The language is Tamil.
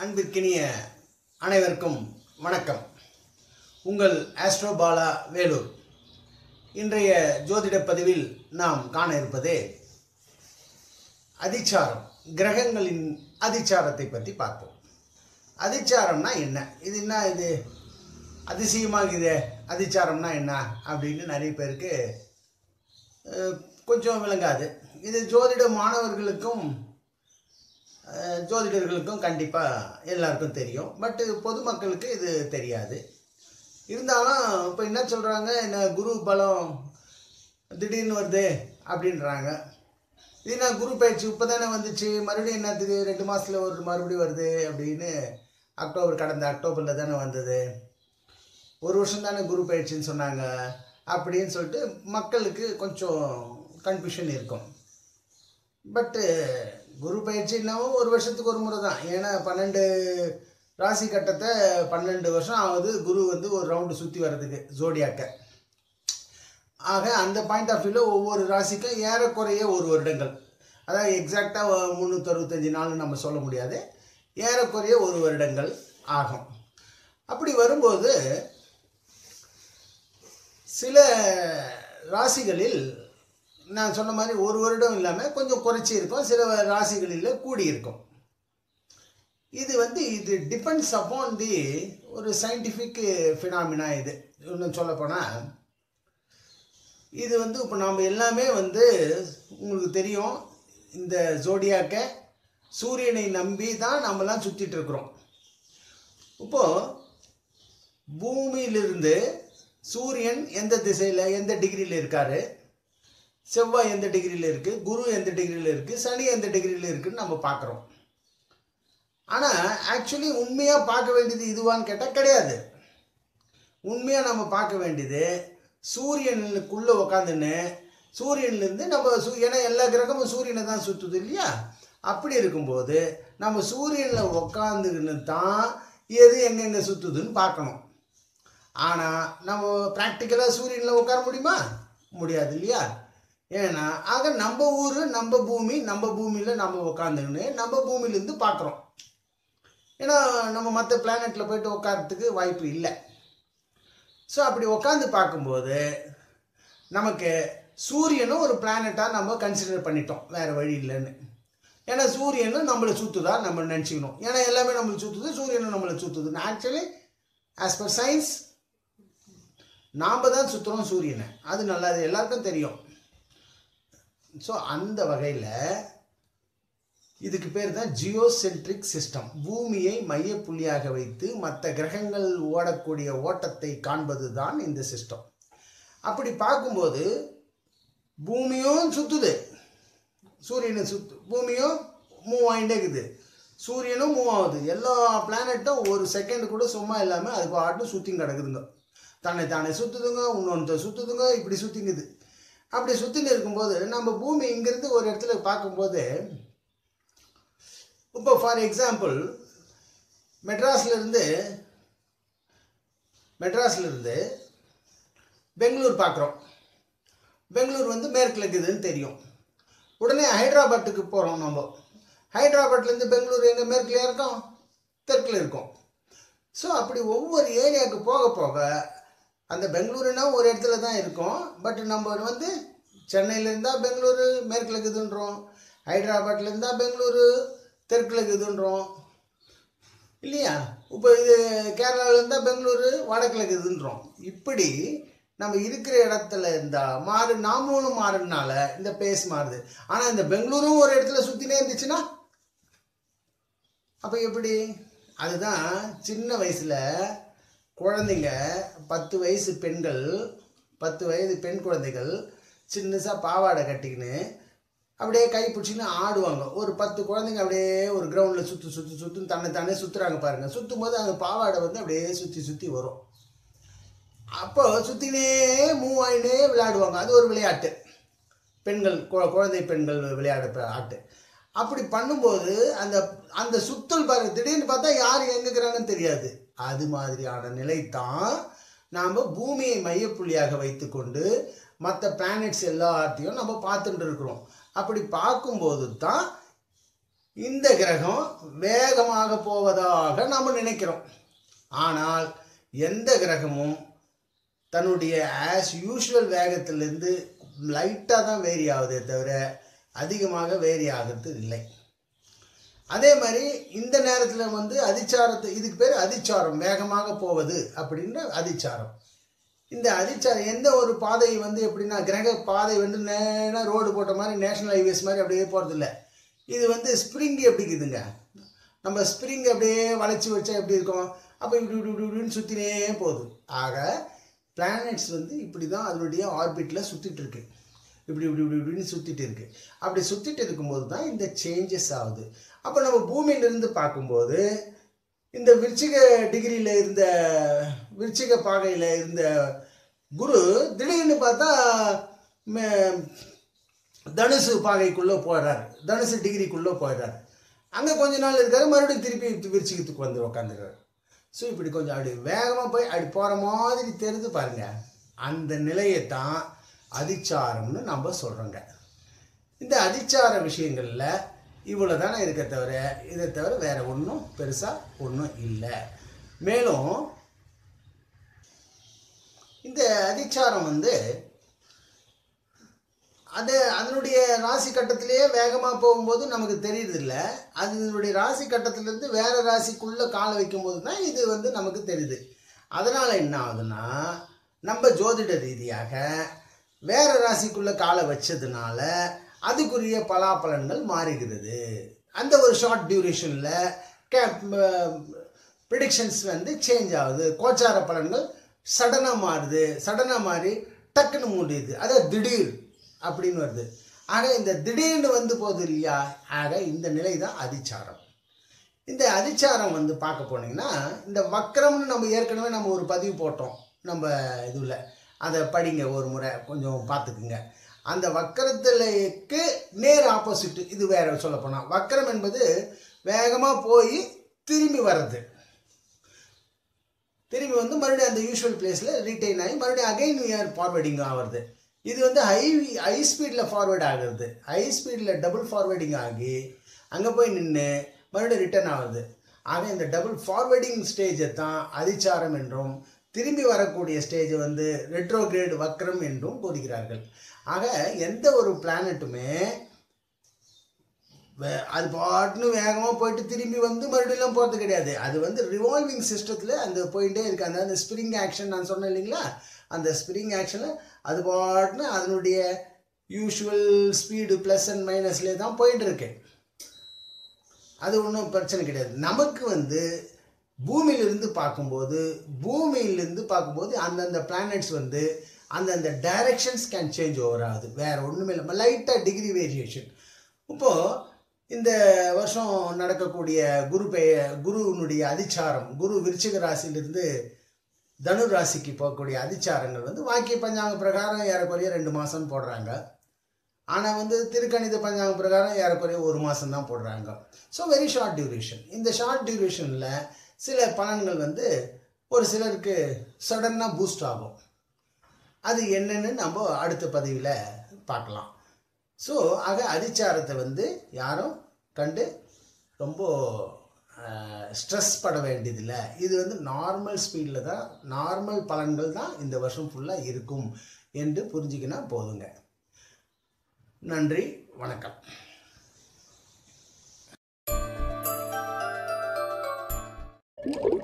அன்பிற்கினிய அனைவருக்கும் வணக்கம். உங்கள் ஆஸ்ட்ரோபாலா வேலூர். இன்றைய ஜோதிட பதிவில் நாம் காண இருப்பது அதிச்சாரம். கிரகங்களின் அதிச்சாரத்தை பற்றி பார்ப்போம். அதிச்சாரம்னா என்ன? இது என்ன இது? அதிசயமாகுது. அதிச்சாரம்னா என்ன? அப்படின்னு நிறைய பேருக்கு கொஞ்சம் விளங்காது. இது ஜோதிட மாணவர்களுக்கும் ஜோதிடர்களுக்கும் கண்டிப்பாக எல்லாருக்கும் தெரியும். பட்டு பொதுமக்களுக்கு இது தெரியாது. இருந்தாலும் இப்போ என்ன சொல்கிறாங்க என்ன குரு பலம் திடீர்னு வருது அப்படின்றாங்க. இது என்ன குரு பயிற்சி இப்போ தானே வந்துச்சு? மறுபடியும் என்னத்துக்கு ரெண்டு மாதத்தில் ஒரு மறுபடியும் வருது அப்படின்னு அக்டோபர் கடந்த அக்டோபரில் தானே வந்தது. ஒரு வருஷம் தானே குரு பயிற்சின்னு சொன்னாங்க அப்படின்னு சொல்லிட்டு மக்களுக்கு கொஞ்சம் கன்ஃபியூஷன் இருக்கும். பட்டு குரு பயிற்சி இல்லாமல் ஒரு வருஷத்துக்கு ஒரு முறை தான் ஏன்னா பன்னெண்டு ராசி கட்டத்தை பன்னெண்டு வருஷம் ஆகுது குரு வந்து ஒரு ரவுண்டு சுற்றி வர்றதுக்கு ஜோடியாக்க ஆக அந்த பாயிண்ட் ஆஃப் வியூவில் ஒவ்வொரு ராசிக்கும் ஏறக்குறைய ஒரு வருடங்கள். அதாவது எக்ஸாக்டாக முந்நூற்றறுபத்தஞ்சு நாள்னு நம்ம சொல்ல முடியாது. ஏறக்குறைய ஒரு வருடங்கள் ஆகும். அப்படி வரும்போது சில ராசிகளில் நான் சொன்ன மாதிரி ஒரு வருடம் இல்லாமல் கொஞ்சம் குறைச்சி இருக்கும். சில ராசிகளில் கூடி இருக்கும். இது வந்து இது டிபெண்ட்ஸ் அப்பான் தி ஒரு சயின்டிஃபிக் ஃபினாமினா இது. இன்னும் சொல்லப்போனால் இது வந்து இப்போ நாம் எல்லாமே வந்து உங்களுக்கு தெரியும். இந்த ஜோடியாக்க சூரியனை நம்பி தான் நம்மலாம் சுற்றிட்டுருக்குறோம் இப்போது பூமியிலிருந்து சூரியன் எந்த திசையில் எந்த டிகிரியில் இருக்காரு? செவ்வாய் எந்த டிகிரியில் இருக்குது குரு எந்த டிகிரியில் இருக்குது சனி எந்த டிகிரியில் இருக்குன்னு நம்ம பார்க்குறோம். ஆனால் ஆக்சுவலி உண்மையாக பார்க்க வேண்டியது இதுவான்னு கேட்டால் கிடையாது. உண்மையாக நம்ம பார்க்க வேண்டியது சூரியனுக்குள்ளே உக்காந்துன்னு சூரியன்லேருந்து நம்ம சூ ஏன்னா எல்லா கிரகமும் சூரியனை தான் சுற்றுது இல்லையா? அப்படி இருக்கும்போது நம்ம சூரியனில் உக்காந்துக்கின்னு தான் எது எங்கெங்கே சுற்றுதுன்னு பார்க்கணும். ஆனால் நம்ம ப்ராக்டிக்கலாக சூரியனில் உட்கார முடியுமா? முடியாது இல்லையா? ஏன்னா ஆக நம்ம ஊர் நம்ம பூமி நம்ம பூமியில் நம்ம உட்காந்துக்கின்னு நம்ம பூமியிலேருந்து பார்க்குறோம் ஏன்னா நம்ம மற்ற பிளானெட்டில் போயிட்டு உட்காரத்துக்கு வாய்ப்பு இல்லை. ஸோ அப்படி உட்காந்து பார்க்கும்போது நமக்கு சூரியனும் ஒரு பிளானட்டாக நம்ம கன்சிடர் பண்ணிட்டோம். வேறு வழி இல்லைன்னு. ஏன்னா சூரியனும் நம்மளை சுற்றுதா நம்ம நினச்சிக்கணும். ஏன்னா எல்லாமே நம்மளை சுற்றுது சூரியனும் நம்மளை சுற்றுது ஆக்சுவலி ஆஸ் பர் சயின்ஸ் நாம் தான் சுற்றுறோம் சூரியனை. அது நல்லா எல்லாருக்கும் தெரியும். ஸோ அந்த வகையில் இதுக்கு பேர் தான் ஜியோசென்ட்ரிக் சிஸ்டம் பூமியை மையப்புள்ளியாக வைத்து மற்ற கிரகங்கள் ஓடக்கூடிய ஓட்டத்தை காண்பது தான் இந்த சிஸ்டம் அப்படி பார்க்கும்போது பூமியும் சுற்றுது சூரியனை சுத்து பூமியும் மூவ் ஆகிட்டே இருக்குது. சூரியனும் மூவ் ஆகுது. எல்லா பிளானட்டும் ஒரு செகண்ட் கூட சும்மா இல்லாமல் அது பாட்டு சுற்றி கிடக்குதுங்க. தன்னை தானே சுற்றுதுங்க இன்னொன்று சுற்றுதுங்க இப்படி சுற்றிங்குது அப்படி சுற்றின்னு இருக்கும்போது நம்ம பூமி இங்கேருந்து ஒரு இடத்துல பார்க்கும்போது இப்போ ஃபார் எக்ஸாம்பிள் மெட்ராஸ்லேருந்து மெட்ராஸ்லேருந்து பெங்களூர் பார்க்குறோம். பெங்களூர் வந்து மேற்கில் இருக்குதுன்னு தெரியும். உடனே ஹைதராபாத்துக்கு போகிறோம் நம்ம. ஹைதராபாத்லேருந்து பெங்களூர் எங்கே மேற்கில் இருக்கோம்? தெற்கில் இருக்கோம். ஸோ அப்படி ஒவ்வொரு ஏரியாவுக்கு போக போக அந்த பெங்களூருனா ஒரு இடத்துல தான் இருக்கும். பட் நம்ம வந்து சென்னையில் இருந்தால் பெங்களூரு மேற்கில் இருக்குதுன்றோம். ஹைதராபாத்தில் இருந்தால் பெங்களூரு தெற்கில் இருக்குதுன்றோம். இல்லையா? இப்போ இது கேரளாவில் இருந்தால் பெங்களூரு வடக்கில் இருக்குதுன்றோம். இப்படி நம்ம இருக்கிற இடத்துல இருந்தால் மாறு நாமளும் மாறுனால இந்த பேஸ் மாறுது. ஆனால் இந்த பெங்களூரும் ஒரு இடத்துல சுற்றினே இருந்துச்சுன்னா அப்போ எப்படி? அதுதான் சின்ன வயசில் குழந்தைங்க பத்து வயசு பெண்கள் பத்து வயது பெண் குழந்தைகள் சின்னசாக பாவாடை கட்டிக்கின்னு அப்படியே கை பிடிச்சின்னு ஆடுவாங்க. ஒரு பத்து குழந்தைங்க அப்படியே ஒரு கிரவுண்டில் சுற்று சுற்றி சுற்றி தன்னை தானே சுற்றுறாங்க பாருங்கள் சுற்றும் போது அந்த பாவாடை வந்து அப்படியே சுற்றி சுற்றி வரும். அப்போ சுற்றினே மூவ் ஆகினே விளையாடுவாங்க. அது ஒரு விளையாட்டு. பெண்கள் கு- குழந்தை பெண்கள் விளையாட ஆட்டு. அப்படி பண்ணும்போது அந்த அந்த சுத்தல் பாருங்கள் திடீர்னு பார்த்தா யார் எங்கே இருக்கிறாங்கன்னு தெரியாது. அது மாதிரியான நிலை தான் நாம் பூமியை மையப்புள்ளியாக வைத்துக்கொண்டு மற்ற பிளானட்ஸ் எல்லாத்தையும் நம்ம பார்த்துட்டு இருக்கிறோம். அப்படி பார்க்கும்போது தான் இந்த கிரகம் வேகமாக போவதாக நாம் நினைக்கிறோம். ஆனால் எந்த கிரகமும் தன்னுடைய ஆஸ் யூஷுவல் வேகத்திலிருந்து லைட்டாக தான் வேரி ஆகுதே தவிர அதிகமாக வேரி ஆகிறது இல்லை. அதே மாதிரி இந்த நேரத்தில் வந்து அதிச்சாரத்தை இதுக்கு பேர் அதிச்சாரம் வேகமாக போவது அப்படின்ற அதிச்சாரம். இந்த அதிச்சாரம் எந்த ஒரு பாதை வந்து எப்படின்னா கிரக பாதை வந்து நேராக ரோடு போட்ட மாதிரி நேஷனல் ஹைவேஸ் மாதிரி அப்படியே போகிறதில்ல இது வந்து ஸ்ப்ரிங் எப்படி இருக்குதுங்க? நம்ம ஸ்ப்ரிங் அப்படியே வளைச்சி வச்சா எப்படி இருக்கும்? அப்போ இப்படி இப்படி இப்படின்னு சுற்றினே போகுது. ஆக பிளானட்ஸ் வந்து இப்படி தான் அதனுடைய ஆர்பிட்டில் சுற்றிட்டுருக்கு இப்படி இப்படி இப்படி இப்படின்னு சுற்றிட்டு இருக்கு. அப்படி சுற்றிட்டு இருக்கும்போது தான் இந்த சேஞ்சஸ் ஆகுது. அப்போ நம்ம பூமியிலிருந்து பார்க்கும்போது இந்த விருச்சிக டிகிரியில் இருந்த விருச்சிக பாகையில் இருந்த குரு திடீர்னு பார்த்தா தனுசு பாகைக்குள்ளே போயிடுறாரு. தனுசு டிகிரிக்குள்ளே போயிடுறாரு. அங்கே கொஞ்ச நாள் இருக்காரு மறுபடியும் திருப்பி விருச்சிகத்துக்கு வந்து உக்காந்துருக்காரு. ஸோ இப்படி கொஞ்சம் அப்படி வேகமாக போய் அப்படி போகிற மாதிரி தெரிஞ்சு பாருங்கள் அந்த நிலையை தான் அதிச்சாரம்னு நம்ம சொல்கிறோங்க இந்த அதிச்சார விஷயங்களில் இவ்வளோ தானே இருக்க தவிர இதை தவிர வேறு ஒன்றும் பெருசாக ஒன்றும் இல்லை. மேலும் இந்த அதிச்சாரம் வந்து அது அதனுடைய ராசி கட்டத்திலேயே வேகமாக போகும்போது நமக்கு தெரியுதில்ல. அதனுடைய ராசி கட்டத்திலேருந்து வேறு ராசிக்குள்ளே காலை வைக்கும்போது தான் இது வந்து நமக்கு தெரியுது. அதனால் என்ன ஆகுதுன்னா நம்ம ஜோதிட ரீதியாக வேறு ராசிக்குள்ளே காலை வச்சதுனால அதுக்குரிய பலாபலன்கள் மாறுகிறது. அந்த ஒரு ஷார்ட் டியூரேஷனில் கே ப்ரிடிக்ஷன்ஸ் வந்து சேஞ்ச் ஆகுது. கோச்சார பலன்கள் சடனாக மாறுது. சடனாக மாறி டக்குன்னு மூடியுது அதாவது திடீர் அப்படின்னு வருது. ஆக இந்த திடீர்னு வந்து போகுது இல்லையா? ஆக இந்த நிலை தான் அதிச்சாரம். இந்த அதிச்சாரம் வந்து பார்க்க போனீங்கன்னா இந்த வக்கரம்னு நம்ம ஏற்கனவே நம்ம ஒரு பதிவு போட்டோம். நம்ம இதுவில் அதை படிங்க ஒரு முறை கொஞ்சம் பார்த்துக்குங்க. அந்த வக்கரத்துலக்கு நேர் ஆப்போசிட்டு இது வேற சொல்ல போனால் வக்கரம் என்பது வேகமாக போய் திரும்பி வர்றது. திரும்பி வந்து மறுபடியும் அந்த யூஷுவல் பிளேஸில் ரீட்டைன் ஆகி மறுபடியும் அகைன் இயர் ஃபார்வேர்டிங் ஆகிறது. இது வந்து ஹை ஹை ஸ்பீடில் ஃபார்வேர்ட் ஆகிறது. ஹை ஸ்பீடில் டபுள் ஃபார்வேர்டிங் ஆகி அங்கே போய் நின்று மறுபடியும் ரிட்டர்ன் ஆகுது ஆக இந்த டபுள் ஃபார்வேர்டிங் ஸ்டேஜை தான் அதிச்சாரம் என்றும் திரும்பி வரக்கூடிய ஸ்டேஜ் வந்து ரெட்ரோகிரேட் வக்ரம் என்றும் கூறுகிறார்கள் ஆக எந்த ஒரு பிளானட்டுமே வே- அது பாட்டுன்னு வேகமாக போயிட்டு திரும்பி வந்து மறுபடியும் போகிறது கிடையாது. அது வந்து ரிவால்விங் சிஸ்டத்தில் அந்த போயிட்டே இருக்கு. அந்த அந்த ஸ்ப்ரிங் ஆக்ஷன் நான் சொன்னேன் இல்லைங்களா? அந்த ஸ்ப்ரிங் ஆக்ஷனில் அது பாட்டுன்னு அதனுடைய யூஷுவல் ஸ்பீடு ப்ளஸ் அண்ட் மைனஸ்லேயே தான் போயிட்டு இருக்கு. அது ஒன்றும் பிரச்சனை கிடையாது. நமக்கு வந்து பூமியிலிருந்து பார்க்கும்போது பூமியிலிருந்து பார்க்கும்போது அந்தந்த பிளானட்ஸ் வந்து அந்தந்த டைரக்ஷன்ஸ் கேன் சேஞ்ச் ஓவர் ஆகுது வேறு ஒன்றுமே இல்லை. லைட்டாக டிகிரி வேரியேஷன் இப்போது இந்த வருஷம் நடக்கக்கூடிய குரு பெய குருவினுடைய அதிச்சாரம் குரு விருச்சிக ராசியிலிருந்து தனு ராசிக்கு போகக்கூடிய அதிச்சாரங்கள் வந்து வாக்கிய பஞ்சாங்க பிரகாரம் ஏறக்குறைய ரெண்டு மாதம் போடுறாங்க. ஆனால் வந்து திருக்கணித பஞ்சாங்க பிரகாரம் ஏறக்குறைய ஒரு மாதம் தான் போடுறாங்க. ஸோ வெரி ஷார்ட் டியூரேஷன் இந்த ஷார்ட் டியூரேஷனில் சில பலன்கள் வந்து ஒரு சிலருக்கு சடனாக பூஸ்ட் ஆகும். அது என்னன்னு நம்ம அடுத்த பதிவில் பார்க்கலாம். ஸோ ஆக அதிச்சாரத்தை வந்து யாரும் கண்டு ரொம்ப ஸ்ட்ரெஸ் பட வேண்டியதில்லை. இது வந்து நார்மல் ஸ்பீடில் தான் நார்மல் பலன்கள் தான் இந்த வருஷம் ஃபுல்லாக இருக்கும் என்று புரிஞ்சுக்கினா போதுங்க. நன்றி வணக்கம். You.